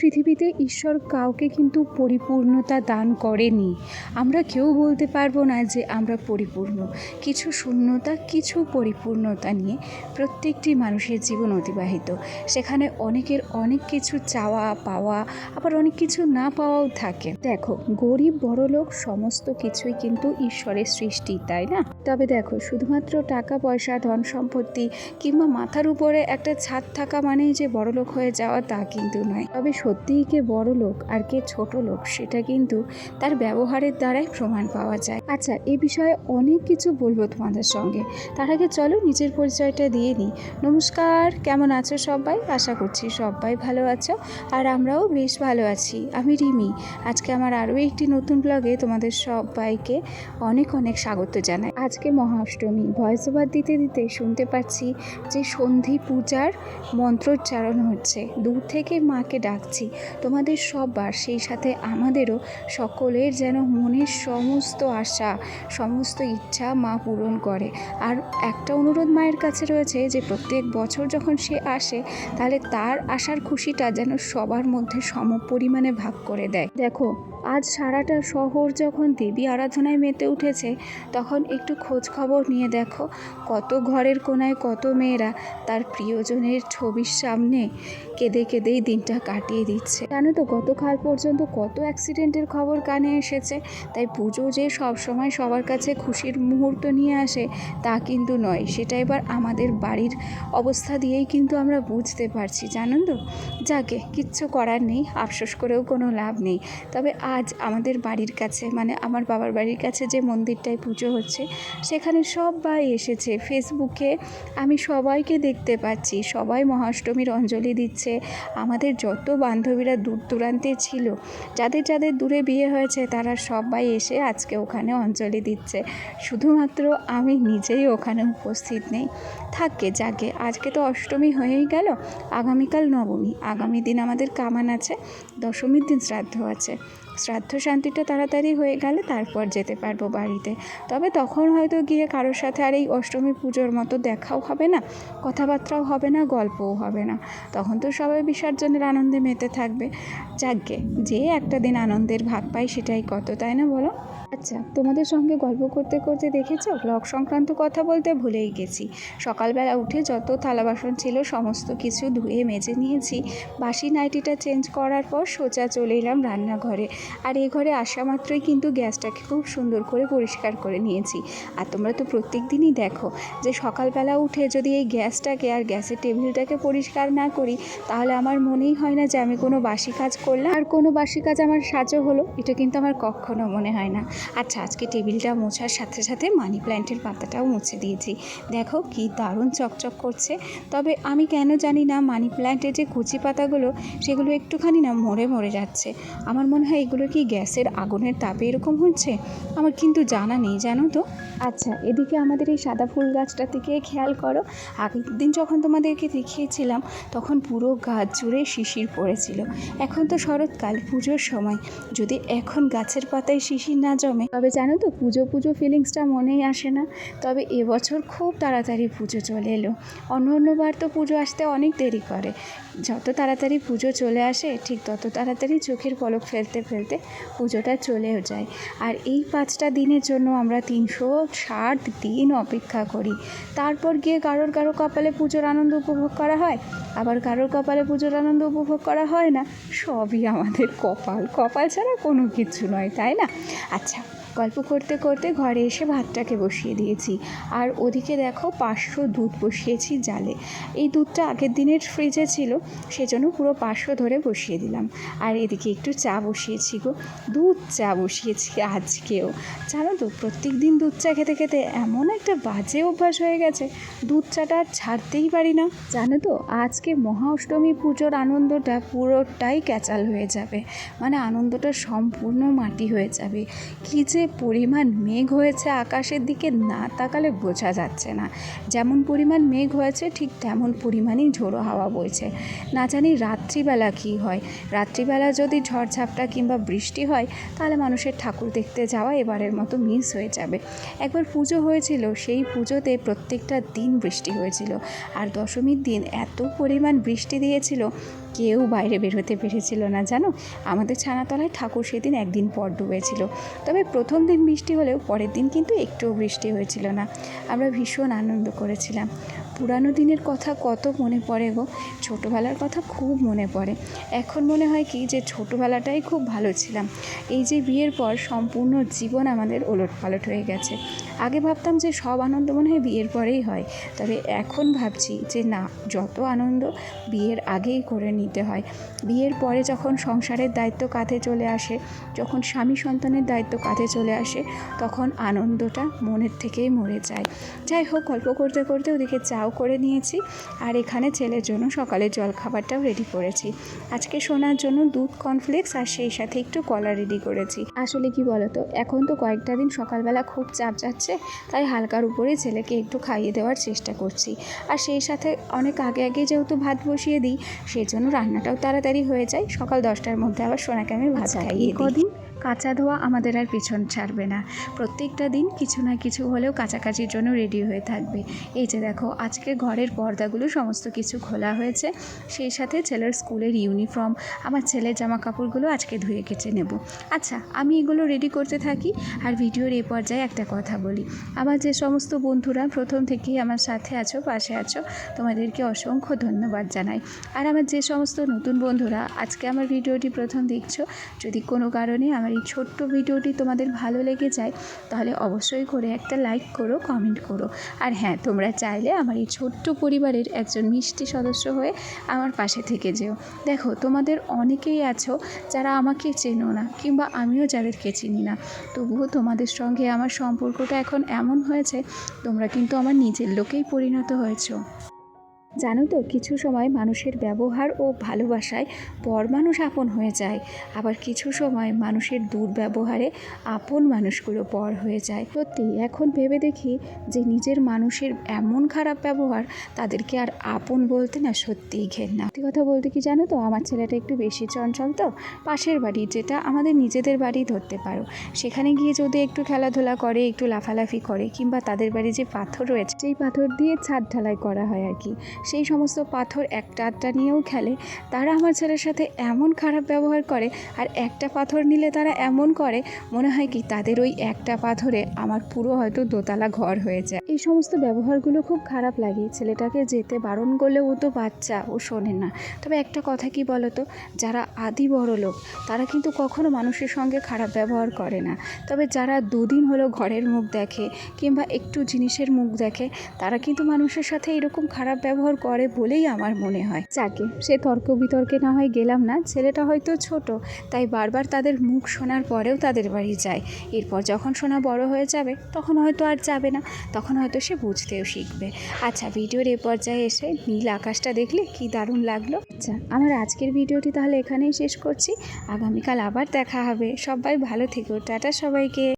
পৃথিবীতে ঈশ্বর কাউকে কিন্তু পরিপূর্ণতা দান করেনি। আমরা কেউ বলতে পারব না যে আমরা পরিপূর্ণ। কিছু শূন্যতা, কিছু পরিপূর্ণতা নিয়ে প্রত্যেকটি মানুষের জীবন অতিবাহিত। সেখানে অনেকের অনেক কিছু চাওয়া, পাওয়া, আবার অনেক কিছু না পাওয়াও থাকে। দেখো, গরিব, বড়লোক সমস্ত কিছুই কিন্তু ঈশ্বরের সৃষ্টি, তাই না? তবে দেখো, শুধুমাত্র টাকা, পয়সা, ধন সম্পত্তি কিংবা মাথার উপরে একটা ছাদ থাকা মানেই যে বড়লোক হয়ে যাওয়া তা কিন্তু নয়। তবে সত্যিই কে বড় লোক আর কে ছোট লোক সেটা কিন্তু তার ব্যবহারের দ্বারাই প্রমাণ পাওয়া যায়। আচ্ছা এ বিষয়ে অনেক কিছু বলব তোমাদের সঙ্গে। তার আগে চলো নিজের পরিচয়টা দিয়ে নিই। নমস্কার, কেমন আছো সবাই? আশা করছি সবাই ভালো আছো আর আমরাও বেশ ভালো আছি। আমি রিমি। আজকে আমার আরও একটি নতুন ব্লগে তোমাদের সবাইকে অনেক অনেক স্বাগত জানাই। আজকে মহাষ্টমী, ভয়েস ওভার দিতে দিতে শুনতে পাচ্ছি যে সন্ধি পূজার মন্ত্রোচ্চারণ হচ্ছে। দূর থেকে মাকে ডাকছি। তোমাদের সবার সেই সাথে আমাদেরও সকলের যেন মনের সমস্ত আশা, সমস্ত ইচ্ছা মা পূরণ করে। আর একটা অনুরোধ মায়ের কাছে রয়েছে যে, প্রত্যেক বছর যখন সে আসে, তাহলে তার আসার খুশিটা যেন সবার মধ্যে সম পরিমাণে ভাগ করে দেয়। দেখো আজ সারাটা শহর যখন দেবী আরাধনায় মেতে উঠেছে, তখন একটু খোঁজ খবর নিয়ে দেখো, কত ঘরের কোনায় কত মেয়েরা তার প্রিয়জনের ছবির সামনে কেঁদে কেঁদেই দিনটা কাটিয়ে দিচ্ছে। জানো তো, গতকাল পর্যন্ত কত অ্যাক্সিডেন্টের খবর কানে এসেছে, তাই পুজো যে সব সময় সবার কাছে খুশির মুহূর্ত নিয়ে আসে, তা কিন্তু নয়। সেটা এবার আমাদের বাড়ির অবস্থা দিয়েই কিন্তু আমরা বুঝতে পারছি জানেন তো? যাকে, কিচ্ছু করার নেই, আফসোস করেও কোনো লাভ নেই। তবে আজ আমাদের বাড়ির কাছে মানে আমার বাবার বাড়ির কাছে যে মন্দিরটায় পুজো হচ্ছে, সেখানে সবাই এসেছে। ফেসবুকে আমি সবাইকে দেখতে পাচ্ছি। সবাই মহাষ্টমীর অঞ্জলি দিচ্ছে। আমাদের যত বান্ধবীরা দূর দূরান্তে ছিল, যাদের যাদের দূরে বিয়ে হয়েছে, তারা সবাই এসে আজকে ওখানে অঞ্জলি দিচ্ছে। শুধুমাত্র আমি নিজেই ওখানে উপস্থিত নেই। থাকে যাকে আজকে তো অষ্টমী হয়েই গেল, আগামীকাল নবমী। আগামী দিন আমাদের কামান আছে, দশমীর দিন শ্রাদ্ধ আছে। শ্রাদ্ধ শান্তিটা তাড়াতাড়ি হয়ে গেলে তারপর যেতে পারব বাড়িতে। তবে তখন হয়তো গিয়ে কারোর সাথে আর এই অষ্টমী পুজোর মতো দেখাও হবে না, কথাবার্তাও হবে না, গল্পও হবে না। তখন তো সবাই বিসর্জনের আনন্দে মেতে থাকবে। যাকগে, যে একটা দিন আনন্দের ভাগ পাই সেটাই কত, তাই না বলো? আচ্ছা তোমাদের সঙ্গে গল্প করতে করতে দেখেছ? ব্লগ সংক্রান্ত কথা বলতে ভুলেই গেছি। সকালবেলা উঠে যত থালা বাসন ছিল সমস্ত কিছু ধুয়ে মেজে নিয়েছি। বাসি নাইটিটা চেঞ্জ করার পর সোজা চলে এলাম রান্নাঘরে। আর এ ঘরে আসা মাত্রই কিন্তু গ্যাসটাকে খুব সুন্দর করে পরিষ্কার করে নিয়েছি। আর তোমরা তো প্রত্যেক দিনই দেখো যে সকালবেলা উঠে যদি এই গ্যাসটাকে আর গ্যাসের টেবিলটাকে পরিষ্কার না করি, তাহলে আমার মনেই হয় না যে আমি কোনো বাসি কাজ করলাম। আর কোনো বাসি কাজ আমার সাজও হলো, এটা কিন্তু আমার কখনো মনে হয় না। আচ্ছা আজকে টেবিলটা মোছার সাথে সাথে মানি প্ল্যান্টের পাতাটাও মুছে দিয়েছি। দেখো কি দারুণ চকচক করছে। তবে আমি কেন জানি না মানি প্ল্যান্টের যে কুচি পাতাগুলো, সেগুলো একটুখানি না মরে মরে যাচ্ছে। আমার মনে হয় এগুলো কি গ্যাসের আগুনের তাপে এরকম হচ্ছে? আমার কিন্তু জানা নেই, জানো তো। আচ্ছা এদিকে আমাদের এই সাদা ফুল গাছটার দিকে খেয়াল করো। আগের দিন যখন তোমাদেরকে দেখিয়েছিলাম, তখন পুরো গাছ জুড়ে শিশির পড়েছিল। এখন তো শরৎকাল, পুজোর সময়। যদি এখন গাছের পাতায় শিশির না জমে, তবে জানো তো, পুজো পুজো ফিলিংসটা মনেই আসে না। তবে এবছর খুব তাড়াতাড়ি পুজো চলে এলো। অন্য অন্যবার তো পুজো আসতে অনেক দেরি করে। যত তাড়াতাড়ি পুজো চলে আসে, ঠিক তত তাড়াতাড়ি চোখের পলক ফেলতে ফেলতে পুজোটা চলেও যায়। আর এই পাঁচটা দিনের জন্য আমরা তিনশো ষাট দিন অপেক্ষা করি। তারপর গিয়ে কারোর কারও কপালে পুজোর আনন্দ উপভোগ করা হয়, আবার কারোর কপালে পুজোর আনন্দ উপভোগ করা হয় না। সবই আমাদের কপাল। কপাল ছাড়া কোনো কিছু নয়, তাই না? আচ্ছা গল্প করতে করতে ঘরে এসে ভাতটাকে বসিয়ে দিয়েছি। আর ওদিকে দেখো পাঁচশো দুধ বসিয়েছি জালে। এই দুধটা আগের দিনের ফ্রিজে ছিল, সেজন্য পুরো পাঁচশো ধরে বসিয়ে দিলাম। আর এদিকে একটু চা বসিয়েছি গো। দুধ চা বসিয়েছি আজকেও। জানো তো প্রত্যেক দিন দুধ চা খেতে খেতে এমন একটা বাজে অভ্যাস হয়ে গেছে। দুধ চাটা আর ছাড়তেই পারি না। জানো তো, আজকে মহা অষ্টমী পুজোর আনন্দটা পুরোটাই ক্যাচাল হয়ে যাবে। মানে আনন্দটা সম্পূর্ণ মাটি হয়ে যাবে। কী যে পরিমাণ মেঘ হয়েছে আকাশের দিকে না তাকালে বোঝা যাচ্ছে না। যেমন পরিমাণ মেঘ হয়েছে, ঠিক তেমন পরিমাণই ঝোড়ো হাওয়া বইছে। না জানি রাত্রিবেলা কী হয়। রাত্রিবেলা যদি ঝড়ঝাপটা কিংবা বৃষ্টি হয়, তাহলে মানুষের ঠাকুর দেখতে যাওয়া এবারের মতো মিস হয়ে যাবে। একবার পুজো হয়েছিল, সেই পুজোতে প্রত্যেকটা দিন বৃষ্টি হয়েছিল। আর দশমীর দিন এত পরিমাণ বৃষ্টি দিয়েছিল কেউ বাইরে বেরোতে পেরেছিল না, জানো? আমাদের ছানাতলায় ঠাকুর সেদিন একদিন পর ডুবেছিল। তবে প্রথম দিন বৃষ্টি হলেও পরের দিন কিন্তু একটুও বৃষ্টি হয়েছিল না। আমরা ভীষণ আনন্দ করেছিলাম। পুরানো দিনের কথা কত মনে পড়ে গো? ছোটোবেলার কথা খুব মনে পড়ে। এখন মনে হয় কি যে ছোটোবেলাটাই খুব ভালো ছিলাম। এই যে বিয়ের পর সম্পূর্ণ জীবন আমাদের ওলট পালট হয়ে গেছে। আগে ভাবতাম যে সব আনন্দ মনে হয় বিয়ের পরেই হয়। তবে এখন ভাবছি যে না, যত আনন্দ বিয়ের আগেই করে নিতে হয়। বিয়ের পরে যখন সংসারের দায়িত্ব কাঁধে চলে আসে, যখন স্বামী সন্তানের দায়িত্ব কাঁধে চলে আসে, তখন আনন্দটা মনের থেকেই মরে যায়। যাই হোক গল্প করতে করতে ওদিকে চাও করে নিয়েছি আর এখানে ছেলের জন্য সকালের জলখাবারটাও রেডি করেছি। আজকে শোনার জন্য দুধ কর্নফ্লেক্স আর সেই সাথে একটু কলা রেডি করেছি। আসলে কি বলতো, এখন তো কয়েকটা দিন সকালবেলা খুব চাপ যাচ্ছে। তাই হালকার উপরেই ছেলেকে একটু খাইয়ে দেওয়ার চেষ্টা করছি। আর সেই সাথে অনেক আগে আগে যেহেতু ভাত বসিয়ে দিই সেই জন্য রান্নাটাও তাড়াতাড়ি হয়ে যায়। সকাল দশটার মধ্যে আবার সোনাকে আমি ভাত খাইয়ে দিই। কদিন কাঁচা ধোয়া আমাদের আর পিছন ছাড়বে না। প্রত্যেকটা দিন কিছু না কিছু হলেও কাছাকাছির জন্য রেডি হয়ে থাকবে। এই যে দেখো, আজকে ঘরের পর্দাগুলো সমস্ত কিছু খোলা হয়েছে। সেই সাথে ছেলের স্কুলের ইউনিফর্ম আমার ছেলের জামা কাপড়গুলো আজকে ধুয়ে কেচে নেব। আচ্ছা আমি এগুলো রেডি করতে থাকি আর ভিডিওর এই পর্যায়ে একটা কথা বলি। আমার যে সমস্ত বন্ধুরা প্রথম থেকেই আমার সাথে আছো, পাশে আছো, তোমাদেরকে অসংখ্য ধন্যবাদ জানাই। আর আমার যে সমস্ত নতুন বন্ধুরা আজকে আমার ভিডিওটি প্রথম দেখছ, যদি কোনো কারণে আমার এই ছোট্ট ভিডিওটি তোমাদের ভালো লেগে যায়, তাহলে অবশ্যই করে একটা লাইক করো কমেন্ট করো। আর হ্যাঁ তোমরা চাইলে আমার এই ছোট্ট পরিবারের একজন মিষ্টি সদস্য হয়ে আমার পাশে থেকে যেও। দেখো, তোমাদের অনেকেই আছো যারা আমাকে চেনো না, কিংবা আমিও যাদেরকে চিনি না। তবুও তোমাদের সঙ্গে আমার সম্পর্কটা এখন এমন হয়েছে, তোমরা কিন্তু আমার নিজের লোকেই পরিণত হয়েছো। জানো তো, কিছু সময় মানুষের ব্যবহার ও ভালোবাসায় পর মানুষ আপন হয়ে যায়। আবার কিছু সময় মানুষের দুর্ব্যবহারে আপন মানুষগুলো পর হয়ে যায়। সত্যি, এখন ভেবে দেখি যে নিজের মানুষের এমন খারাপ ব্যবহার তাদেরকে আর আপন বলতে না সত্যিই ঘেন্না সত্যি কথা বলতে কি জানো তো, আমার ছেলেটা একটু বেশি চঞ্চল তো। পাশের বাড়ি, যেটা আমাদের নিজেদের বাড়ি ধরতে পারো। সেখানে গিয়ে যদি একটু খেলাধুলা করে, একটু লাফালাফি করে, কিংবা তাদের বাড়ি যে পাথর রয়েছে, সেই পাথর দিয়ে ছাদ ঢালাই করা হয় আর কি। সেই সমস্ত পাথর একটা আধটা নিয়েও খেলে। তারা আমার ছেলের সাথে এমন খারাপ ব্যবহার করে আর একটা পাথর নিলে তারা এমন করে, মনে হয় কি তাদের ওই একটা পাথরে আমার পুরো হয়তো দোতলা ঘর হয়ে যায়। এই সমস্ত ব্যবহারগুলো খুব খারাপ লাগে। ছেলেটাকে যেতে বারণ করলে ও তো বাচ্চা, ও শোনে না। তবে একটা কথা কি বলতো? যারা আদি বড় লোক, তারা কিন্তু কখনো মানুষের সঙ্গে খারাপ ব্যবহার করে না। তবে যারা দুদিন হলো ঘরের মুখ দেখে কিংবা একটু জিনিসের মুখ দেখে, তারা কিন্তু মানুষের সাথে এরকম খারাপ ব্যবহার করে বলেই আমার মনে হয়। যাকে, সে তর্ক বিতর্কে না হয় গেলাম না, ছেলেটা হয়তো ছোট, তাই বারবার তাদের মুখ শোনার পরেও তাদের বাড়ি যায়। এরপর যখন শোনা বড় হয়ে যাবে, তখন হয়তো আর যাবে না, তখন হয়তো সে বুঝতেও শিখবে। আচ্ছা ভিডিওর এ পর্যায়ে এসে নীল আকাশটা দেখলে কি দারুণ লাগল? আচ্ছা আমার আজকের ভিডিওটি তাহলে এখানেই শেষ করছি। আগামীকাল আবার দেখা হবে। সবাই ভালো থেকো, টাটা সবাইকে।